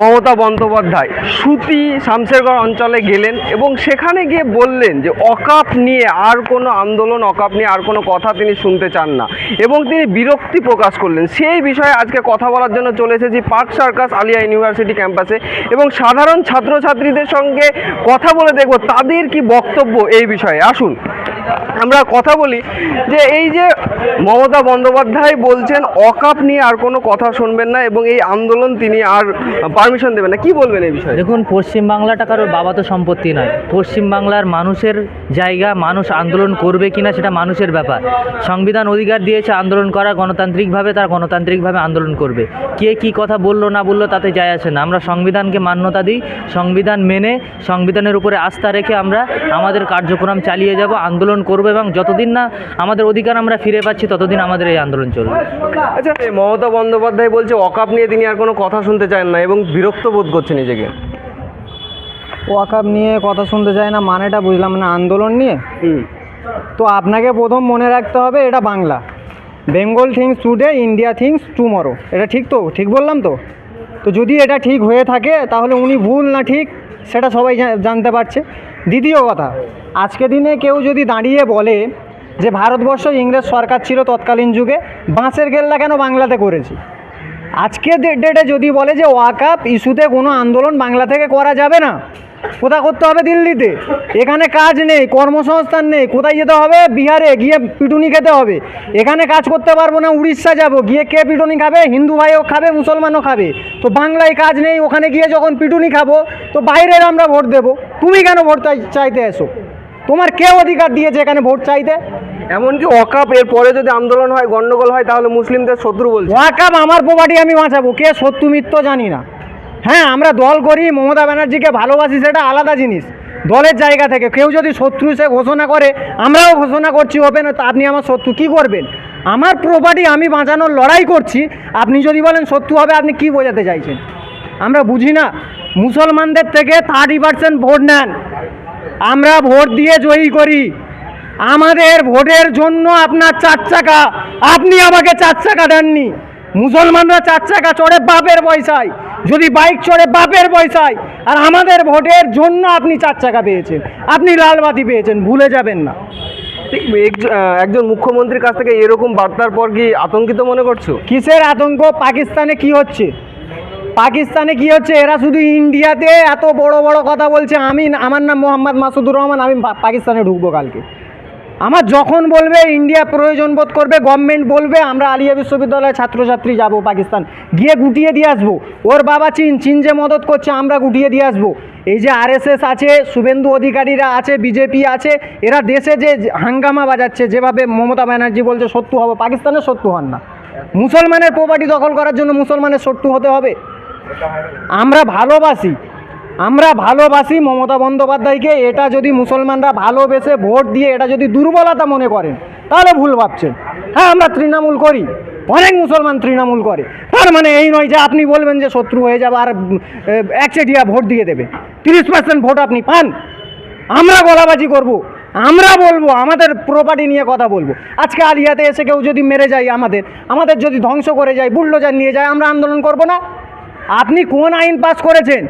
মমতা বন্দ্যোপাধ্যায় সুতি শামশেরগড় অঞ্চলে গেলেন এবং সেখানে গিয়ে বললেন যে অকাপ নিয়ে আর কোনো আন্দোলন, অকাপ নিয়ে আর কোনো কথা তিনি শুনতে চান না। এবং তিনি বিরক্তি প্রকাশ করলেন। সেই বিষয়ে আজকে কথা বলার জন্য চলে এসেছি পার্ক সার্কাস আলিয়া ইউনিভার্সিটি ক্যাম্পাসে এবং সাধারণ ছাত্রছাত্রীদের সঙ্গে কথা বলে দেখব তাদের কি বক্তব্য এই বিষয়ে। আসুন। আমরা কথা বলি যে এই যে মমতা বন্দ্যোপাধ্যায় বলছেন, অকাপ নিয়ে আর কোনো কথা শুনবেন না এবং এই আন্দোলন তিনি আর পারমিশন দেবেন না। কি বলবেন এই বিষয়ে? দেখুন পশ্চিমবাংলাটা কারোর বাবা তো সম্পত্তি নয়। পশ্চিমবাংলার মানুষের জায়গা, মানুষ আন্দোলন করবে কিনা সেটা মানুষের ব্যাপার। সংবিধান অধিকার দিয়েছে আন্দোলন করা, গণতান্ত্রিকভাবে তার গণতান্ত্রিকভাবে আন্দোলন করবে। কে কি কথা বলল না বলল তাতে যায় আসে না। আমরা সংবিধানকে মান্যতা দিই, সংবিধান মেনে, সংবিধানের উপরে আস্থা রেখে আমরা আমাদের কার্যক্রম চালিয়ে যাব, আন্দোলন করব এবং যতদিন না আমাদের অধিকার আমরা ফিরে পাচ্ছি ততদিন আমাদের এই আন্দোলন চলবে। আচ্ছা মমতা বন্দ্যোপাধ্যায় বলছে অকাপ নিয়ে তিনি আর কোনো কথা শুনতে চান না এবং বিরক্ত বোধ করছে নিজেকে। ওয়াকাপ নিয়ে কথা শুনতে চায় না মানেটা বুঝলাম না আন্দোলন নিয়ে? তো আপনাকে প্রথম মনে রাখতে হবে এটা Bangla. Bengal thinks today India thinks tomorrow. এটা ঠিক তো? ঠিক বললাম তো? তো যদি এটা ঠিক হয়ে থাকে তাহলে উনি ভুল না ঠিক সেটা সবাই জানতে পারছে। দ্বিতীয় কথা, আজকে দিনে কেউ যদি দাঁড়িয়ে বলে যে ভারতবর্ষ ইংরেজ সরকার ছিল তৎকালীন যুগে, বাঁশের গেল্লা কেন বাংলাতে করেছি? আজকে ডেটে যদি বলে যে ওয়াকাপ ইস্যুতে কোনো আন্দোলন বাংলা থেকে করা যাবে না কোথা করতে হবে দিল্লিতে? এখানে কাজ নেই কর্মসংস্থান নেই কোথায় যেতে হবে? বিহারে গিয়ে পিটুনি খেতে হবে। এখানে কাজ করতে পারব না উড়িষ্যা যাব। গিয়ে কে পিটুনি খাবে? হিন্দু ভাইও খাবে মুসলমানও খাবে। তো বাংলায় কাজ নেই ওখানে গিয়ে যখন পিটুনি খাব তো বাইরের আমরা ভোট দেবো। তুমি কেন ভোট চাই- চাইতে এসো? তোমার কে অধিকার দিয়েছে এখানে ভোট চাইতে? এমনকি অকাপ এর পরে যদি আন্দোলন হয় গন্ডগোল হয় তাহলে মুসলিমদের শত্রু বলছে। ওয়াকাপ আমার প্রপার্টি আমি বাঁচাবো। কে সত্য মিথ্য জানি না। হ্যাঁ আমরা দল করি, মমতা ব্যানার্জিকে ভালোবাসি, সেটা আলাদা জিনিস। দলের জায়গা থেকে, কেউ যদি শত্রু সে ঘোষণা করে, আমরাও ঘোষণা করছি ওপেন আপনি আমার শত্রু কী করবেন? আমার প্রপার্টি আমি বাঁচানোর লড়াই করছি, আপনি যদি বলেন শত্রু হবে, আপনি কি বোঝাতে চাইছেন? আমরা বুঝি না। মুসলমানদের থেকে থার্টি পার্সেন্ট ভোট নেন। আমরা ভোট দিয়ে জয়ী করি। আমাদের ভোটের জন্য আপনার চার চাকা। আপনি আমাকে চার চাকা দেননি। মুসলমানরা চার চাকা চড়ে বাপের পয়সায়। যদি বাইক চড়ে বাপের পয়সায় আর আমাদের ভোটের জন্য আপনি চার চাকা পেয়েছেন আপনি লালবাতি পেয়েছেন ভুলে যাবেন না। একজন মুখ্যমন্ত্রীর কাছ থেকে এরকম বার্তার পর কি আতঙ্কিত মনে করছ? কিসের আতঙ্ক? পাকিস্তানে কি হচ্ছে? পাকিস্তানে কি হচ্ছে? এরা শুধু ইন্ডিয়াতে এত বড় বড় কথা বলছে আমি আমার নাম মোহাম্মদ মাসুদুর রহমান আমি পাকিস্তানে ঢুকবো কালকে। আমার যখন বলবে, ইন্ডিয়া প্রয়োজন বোধ করবে গভর্নমেন্ট বলবে, আমরা আলিয়া বিশ্ববিদ্যালয়ের ছাত্রছাত্রী যাব পাকিস্তান। গিয়ে গুটিয়ে দিয়ে আসব। ওর বাবা চীন চীন যে মদত করছে, আমরা গুটিয়ে দিয়ে আসব। এই যে আরএসএস আছে, শুভেন্দু অধিকারীরা আছে বিজেপি আছে, এরা দেশে যে হাঙ্গামা বাজাচ্ছে, যেভাবে মমতা ব্যানার্জি বলছে, সত্য হবে। পাকিস্তানের সত্য হন না। মুসলমানের প্রপার্টি দখল করার জন্য মুসলমানের শত্রু হতে হবে। আমরা ভালোবাসি। আমরা ভালোবাসি মমতা বন্দ্যোপাধ্যায়কে, এটা যদি মুসলমানরা ভালোবেসে ভোট দিয়ে এটা যদি দুর্বলতা মনে করেন, তাহলে ভুল ভাবছেন। হ্যাঁ আমরা তৃণমূল করি, অনেক মুসলমান তৃণমূল করে। তার মানে এই নয় যে আপনি বলবেন যে শত্রু হয়ে যাবে আর একচেটিয়া ভোট দিয়ে দেবে। তিরিশ পার্সেন্ট ভোট আপনি পান। আমরা গলাবাজি করব, আমরা বলব, আমাদের প্রপার্টি নিয়ে কথা বলব। আজকে আলিয়াতে এসে কেউ যদি মেরে যায় আমাদের আমাদের যদি ধ্বংস করে যায় বুল্ডোজার নিয়ে যায়, আমরা আন্দোলন করব না। আপনি কোন আইন পাস করেছেন?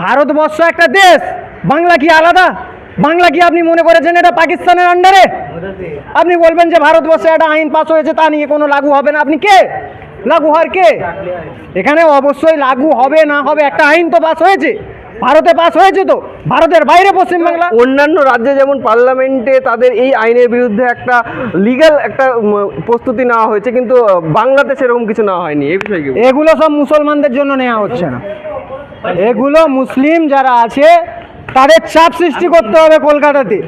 ভারতবর্ষ একটা দেশ। বাংলা কি আলাদা? বাংলা কি আপনি মনে করেছেন এটা পাকিস্তানের আন্ডারে আপনি বলবেন যে ভারতবর্ষে একটা আইন পাস হয়েছে তা নিয়ে কোনো লাগু হবে না। আপনি কে? লাগু হওয়ার কে? এখানে অবশ্যই লাগু হবে না হবে একটা আইন তো পাস হয়েছে। ভারতে পাস হয়েছে তো। ভারতের বাইরে পশ্চিমবাংলা। অন্যান্য রাজ্যে যেমন পার্লামেন্টে তাদের এই আইনের বিরুদ্ধে একটা লিগ্যাল একটা প্রস্তুতি নেওয়া হয়েছে কিন্তু বাংলাতে সেরকম কিছু নেওয়া হয়নি। এই বিষয়ে এগুলো সব মুসলমানদের জন্য নেওয়া হচ্ছে না। এগুলো মুসলিম যারা আছে তাদের চাপ সৃষ্টি করতে হবে কলকাতাতে।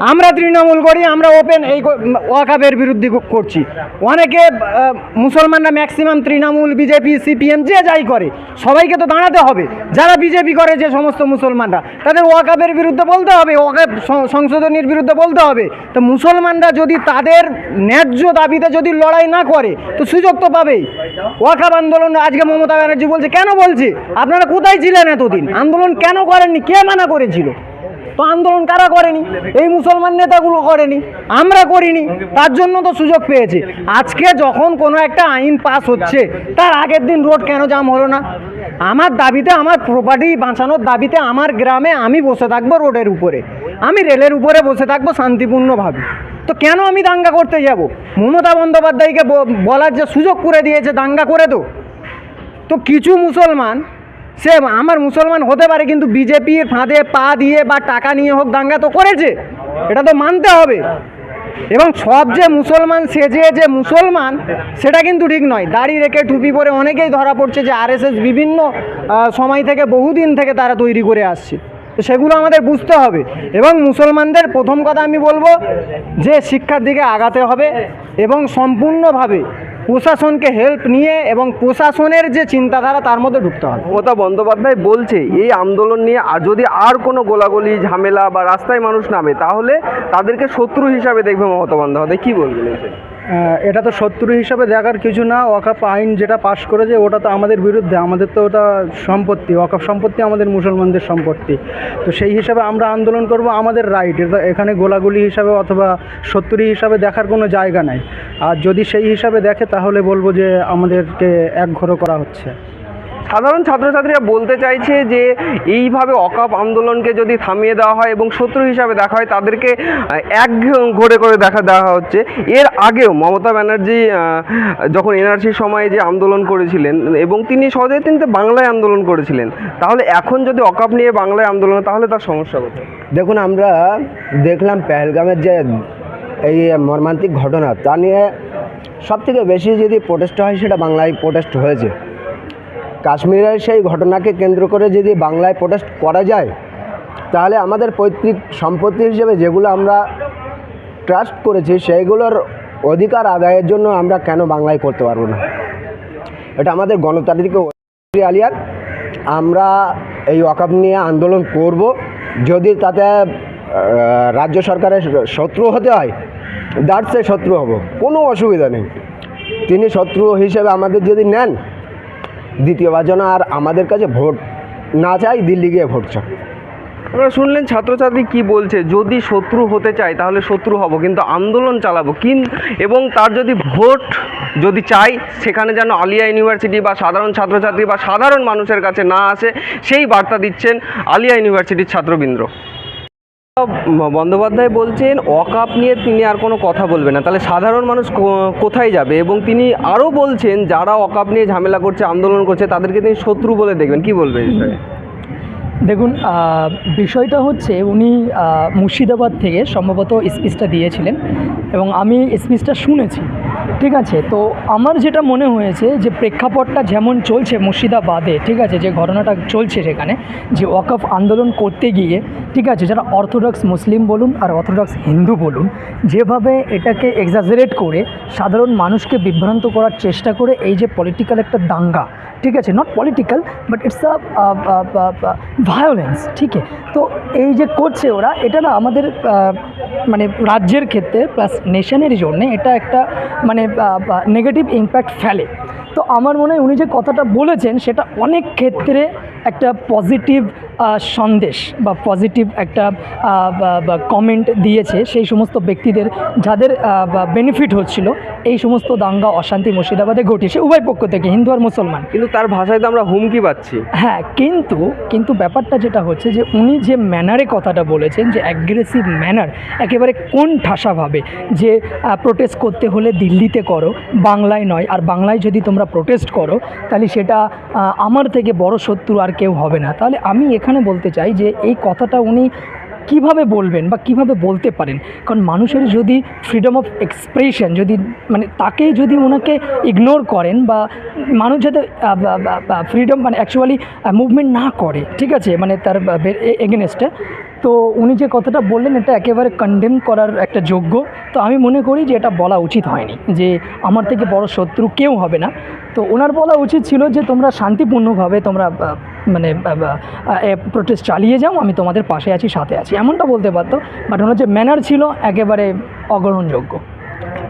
আমরা তৃণমূল করি, আমরা ওপেন এই ওয়াকাবের বিরুদ্ধে করছি। অনেকে মুসলমানরা ম্যাক্সিমাম তৃণমূল বিজেপি সিপিএম যে যাই করে, সবাইকে তো দাঁড়াতে হবে। যারা বিজেপি করে, যে সমস্ত মুসলমানরা, তাদের ওয়াকাবের বিরুদ্ধে বলতে হবে, ওয়াকাব সং- সংশোধনীর বিরুদ্ধে বলতে হবে। তো মুসলমানরা যদি তাদের ন্যায্য দাবিতে যদি লড়াই না করে, তো সুযোগ তো পাবেই। ওয়াকাব আন্দোলন, আজকে মমতা ব্যানার্জি বলছে, কেন বলছে? আপনারা কোথায় ছিলেন এতদিন? আন্দোলন কেন করেননি? কে মানা করেছিল। তো আন্দোলন কারা করেনি? এই মুসলমান নেতাগুলো করেনি। আমরা করিনি। তার জন্য তো সুযোগ পেয়েছে। আজকে যখন কোনো একটা আইন পাস হচ্ছে, তার আগের দিন রোড কেন জাম হলো না? আমার দাবিতে, আমার প্রপার্টি বাঁচানোর দাবিতে আমার গ্রামে আমি বসে থাকব রোডের উপরে। আমি রেলের উপরে বসে থাকব শান্তিপূর্ণভাবে। তো কেন আমি দাঙ্গা করতে যাব? মমতা বন্দ্যোপাধ্যায়কে বলার যে সুযোগ করে দিয়েছে, দাঙ্গা করে তো তো কিছু মুসলমান সে আমার মুসলমান হতে পারে, কিন্তু বিজেপির ফাঁদে পা দিয়ে বা টাকা নিয়ে হোক দাঙ্গা তো করেছে। এটা তো মানতে হবে। এবং সব যে মুসলমান সেজে যে মুসলমান, সেটা কিন্তু ঠিক নয়। দাড়ি রেখে টুপি পরে অনেকেই ধরা পড়ছে যে আরএসএস বিভিন্ন সময় থেকে, বহুদিন থেকে তারা তৈরি করে আসছে। তো সেগুলো আমাদের বুঝতে হবে। এবং মুসলমানদের প্রথম কথা আমি বলব যে শিক্ষার দিকে আগাতে হবে এবং সম্পূর্ণভাবে প্রশাসনকে হেল্প নিয়ে এবং প্রশাসনের যে চিন্তাধারা, তার মধ্যে ঢুকতে হবে। মমতা বন্দ্যোপাধ্যায় বলছে, এই আন্দোলন নিয়ে আর যদি আর কোনো গোলাগুলি, ঝামেলা বা রাস্তায় মানুষ নামে, তাহলে তাদেরকে শত্রু হিসাবে দেখবে মমতা বন্দ্যোপাধ্যায়। কী বলবেন এটা তো শত্রু হিসাবে দেখার কিছু না। ওয়াকাপ আইন যেটা পাশ করেছে, ওটা তো আমাদের বিরুদ্ধে। আমাদের তো ওটা সম্পত্তি। ওয়াকাপ সম্পত্তি আমাদের মুসলমানদের সম্পত্তি। তো সেই হিসাবে আমরা আন্দোলন করব আমাদের রাইট এটা এখানে গোলাগুলি হিসাবে অথবা শত্রু হিসাবে দেখার কোনো জায়গা নাই। আর যদি সেই হিসাবে দেখে, তাহলে বলব যে আমাদেরকে একঘরও করা হচ্ছে। সাধারণ ছাত্রছাত্রীরা বলতে চাইছে যে এইভাবে অকাপ আন্দোলনকে যদি থামিয়ে দেওয়া হয় এবং শত্রু হিসাবে দেখা হয়, তাদেরকে এক ঘরে করে দেখা দেওয়া হচ্ছে। এর আগেও মমতা ব্যানার্জি যখন এনআরসির সময় যে আন্দোলন করেছিলেন এবং তিনি সহজেই তিনি বাংলায় আন্দোলন করেছিলেন, তাহলে এখন যদি অকাপ নিয়ে বাংলায় আন্দোলন তাহলে তার সমস্যা কোথায়? দেখুন, আমরা দেখলাম পেহেলগামের যে এই মর্মান্তিক ঘটনা, তা নিয়ে সব থেকে বেশি যদি প্রোটেস্ট হয়, সেটা বাংলায় প্রোটেস্ট হয়েছে। কাশ্মীরের সেই ঘটনাকে কেন্দ্র করে যদি বাংলায় প্রোটেস্ট করা যায়, তাহলে আমাদের পৈতৃক সম্পত্তি হিসেবে যেগুলো আমরা ট্রাস্ট করেছি, সেইগুলোর অধিকার আদায়ের জন্য আমরা কেন বাংলায় করতে পারব না? এটা আমাদের গণতান্ত্রিক আলিয়ার। আমরা এই ওয়াকাপ নিয়ে আন্দোলন করব। যদি তাতে রাজ্য সরকারের শত্রু হতে হয় দাঁড়সে শত্রু হব। কোনো অসুবিধা নেই। তিনি শত্রু হিসেবে আমাদের যদি নেন দ্বিতীয়বার যেন আর আমাদের কাছে ভোট না চাই, দিল্লি গিয়ে ভোট চান আপনারা শুনলেন ছাত্রছাত্রী কি বলছে? যদি শত্রু হতে চাই তাহলে শত্রু হব, কিন্তু আন্দোলন চালাবো। কিন এবং তার যদি ভোট যদি চাই, সেখানে যেন আলিয়া ইউনিভার্সিটি বা সাধারণ ছাত্রছাত্রী বা সাধারণ মানুষের কাছে না আসে, সেই বার্তা দিচ্ছেন আলিয়া ইউনিভার্সিটির ছাত্রবৃন্দ। বন্দ্যোপাধ্যায় বলছেন, অকাপ নিয়ে তিনি আর কোনো কথা বলবেন না। তাহলে সাধারণ মানুষ কোথায় যাবে? এবং তিনি আরও বলছেন, যারা অকাপ নিয়ে ঝামেলা করছে, আন্দোলন করছে, তাদেরকে তিনি শত্রু বলে দেখবেন। কি বলবে বিষয়ে? দেখুন বিষয়টা হচ্ছে উনি মুর্শিদাবাদ থেকে সম্ভবত স্পিচটা দিয়েছিলেন। এবং আমি স্পিচটা শুনেছি। ঠিক আছে, তো আমার যেটা মনে হয়েছে যে প্রেক্ষাপটটা যেমন চলছে মুর্শিদাবাদে, ঠিক আছে, যে ঘটনাটা চলছে সেখানে, যে ওয়াকফ আন্দোলন করতে গিয়ে, ঠিক আছে, যারা অর্থোডক্স মুসলিম বলুন আর অর্থোডক্স হিন্দু বলুন, যেভাবে এটাকে এক্সাজারেট করে সাধারণ মানুষকে বিভ্রান্ত করার চেষ্টা করে, এই যে পলিটিক্যাল একটা দাঙ্গা ঠিক আছে not political but it's a violence ঠিক তো এই যে করছে ওরা, এটা না আমাদের মানে রাজ্যের ক্ষেত্রে প্লাস নেশনের জন্যে এটা একটা মানে নেগেটিভ ইম্প্যাক্ট ফেলে। তো আমার মনে হয় উনি যে কথাটা বলেছেন, সেটা অনেক ক্ষেত্রে একটা পজিটিভ সন্দেশ বা পজিটিভ একটা কমেন্ট দিয়েছে সেই সমস্ত ব্যক্তিদের যাদের বেনিফিট হচ্ছিল এই সমস্ত দাঙ্গা অশান্তি মুর্শিদাবাদে ঘটেছে উভয় পক্ষ থেকে হিন্দু আর মুসলমান। কিন্তু তার ভাষায় তো আমরা হুমকি পাচ্ছি। হ্যাঁ কিন্তু কিন্তু ব্যাপারটা যেটা হচ্ছে যে উনি যে ম্যানারে কথাটা বলেছেন যে অ্যাগ্রেসিভ ম্যানার একেবারে কোন ঠাসাভাবে যে প্রোটেস্ট করতে হলে দিল্লিতে করো বাংলায় নয় আর বাংলায় যদি তোমরা প্রোটেস্ট করো তাহলে সেটা আমার থেকে বড় শত্রু আর কেউ হবে না। তাহলে আমি এখানে বলতে চাই যে এই কথাটা উনি কীভাবে বলবেন বা কীভাবে বলতে পারেন? কারণ মানুষের যদি ফ্রিডম অফ এক্সপ্রেশন যদি মানে তাকে যদি ওনাকে ইগনোর করেন বা মানুষ যাতে ফ্রিডম মানে অ্যাকচুয়ালি মুভমেন্ট না করে, ঠিক আছে? মানে তার এগেনস্টে তো উনি যে কথাটা বললেন এটা একেবারে কন্ডেম করার একটা যোগ্য। তো আমি মনে করি যে এটা বলা উচিত হয়নি যে আমার থেকে বড় শত্রু কেউ হবে না। তো ওনার বলা উচিত ছিল যে তোমরা শান্তিপূর্ণভাবে তোমরা মানে প্রোটেস্ট চালিয়ে যাও আমি তোমাদের পাশে আছি সাথে আছি। এমনটা বলতে পারতো বাট ওনার যে ম্যানার ছিল একেবারে অগ্রহণযোগ্য।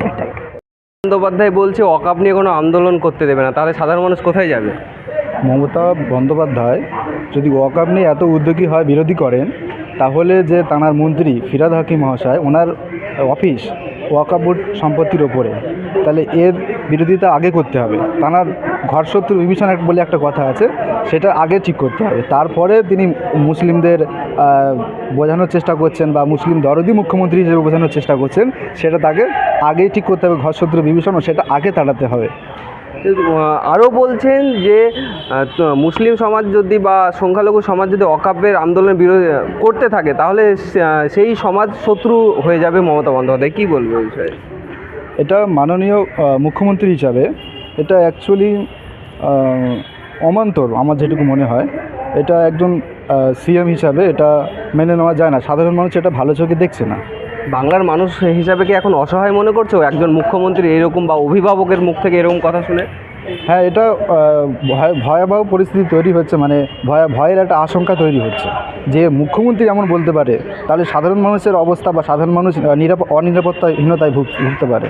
এটাই। বন্দ্যোপাধ্যায় বলছে অকাপ নিয়ে কোনো আন্দোলন করতে দেবে না তাহলে সাধারণ মানুষ কোথায় যাবে? মমতা বন্দ্যোপাধ্যায় যদি ওয়াকাপ নিয়ে এত উদ্যোগী হয় বিরোধী করেন তাহলে যে তাঁর মন্ত্রী ফিরাদ হাকিম মহাশয়, ওনার অফিস ওয়াকাবুট সম্পত্তির ওপরে, তাহলে এর বিরোধিতা আগে করতে হবে। তাঁর ঘর শত্রু বিভীষণ বলে একটা কথা আছে, সেটা আগে ঠিক করতে হবে। তারপরে তিনি মুসলিমদের বোঝানোর চেষ্টা করছেন বা মুসলিম দরদি মুখ্যমন্ত্রী হিসেবে বোঝানোর চেষ্টা করছেন, সেটা তাকে আগেই ঠিক করতে হবে, ঘর শত্রু বিভীষণ, সেটা আগে তাড়াতে হবে। আরও বলছেন যে মুসলিম সমাজ যদি বা সংখ্যালঘু সমাজ যদি অকাব্যের আন্দোলনের বিরোধী করতে থাকে, তাহলে সেই সমাজ শত্রু হয়ে যাবে মমতা বন্দ্যোপাধ্যায়। কী বলব বিষয়ে? এটা মাননীয় মুখ্যমন্ত্রী হিসাবে এটা অ্যাকচুয়ালি অমান্তর আমার যেটুকু মনে হয়। এটা একজন সিএম হিসাবে এটা মেনে নেওয়া যায় না। সাধারণ মানুষ এটা ভালো চোখে দেখছে না। বাংলার মানুষ হিসাবে কি এখন অসহায় মনে করছ? একজন মুখ্যমন্ত্রী এরকম বা অভিভাবকের মুখ থেকে এরকম কথা শুনে? হ্যাঁ এটা ভয়- ভয়াবহ পরিস্থিতি তৈরি হচ্ছে মানে ভয়, ভয়ের একটা আশঙ্কা তৈরি হচ্ছে। যে মুখ্যমন্ত্রী এমন বলতে পারে, তাহলে সাধারণ মানুষের অবস্থা বা সাধারণ মানুষ নিরাপ, অনিরাপত্তাহীনতায় ভুগ- ভুগতে পারে।